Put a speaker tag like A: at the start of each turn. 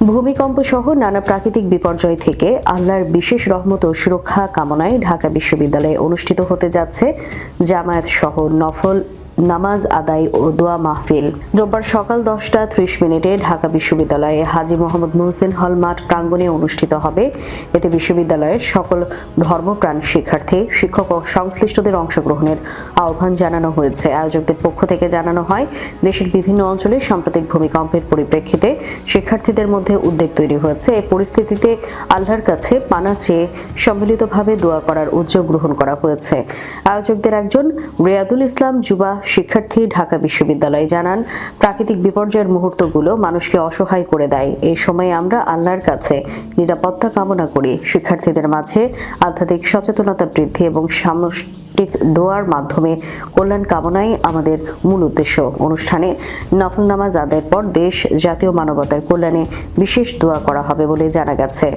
A: ভূমিকম্প সহ নানা প্রাকৃতিক বিপর্যয় থেকে আল্লাহর বিশেষ রহমত ও সুরক্ষা কামনায় ঢাকা বিশ্ববিদ্যালয়ে অনুষ্ঠিত হতে যাচ্ছে জামায়াত সহ নফল নামাজ আদায় ও দোয়া মাহফিল। রোববার সকাল দশটা ত্রিশ মিনিটে ঢাকা বিশ্ববিদ্যালয়ে হাজি মোহাম্মদ মোহসিন হল মাঠ প্রাঙ্গণে অনুষ্ঠিত হবে। এতে বিশ্ববিদ্যালয়ের সকল ধর্মপ্রাণ শিক্ষার্থী, শিক্ষক ও সংশ্লিষ্টদের অংশগ্রহণের আহ্বান জানানো হয়েছে। আয়োজকদের পক্ষ থেকে জানানো হয়, দেশের বিভিন্ন অঞ্চলে সাম্প্রতিক ভূমিকম্পের পরিপ্রেক্ষিতে শিক্ষার্থীদের মধ্যে উদ্বেগ তৈরি হয়েছে। এই পরিস্থিতিতে আল্লাহর কাছে পানা চেয়ে সম্মিলিতভাবে দোয়া করার উদ্যোগ গ্রহণ করা হয়েছে। আয়োজকদের একজন রিয়াদুল ইসলাম যুবা শিক্ষার্থী ঢাকা বিশ্ববিদ্যালয়ে জানান, প্রাকৃতিক বিপর্যয়ের মুহূর্তগুলো মানুষকে অসহায় করে দেয়। এই সময় আমরা আল্লাহর কাছে নিরাপত্তা কামনা করি। শিক্ষার্থীদের মাঝে আধ্যাত্মিক সচেতনতা বৃদ্ধি এবং সামষ্টিক দোয়ার মাধ্যমে কল্যাণ কামনাই আমাদের মূল উদ্দেশ্য। অনুষ্ঠানে নফল নামাজ আদায়ের পর দেশ জাতীয় মানবতার কল্যাণে বিশেষ দোয়া করা হবে বলে জানা গেছে।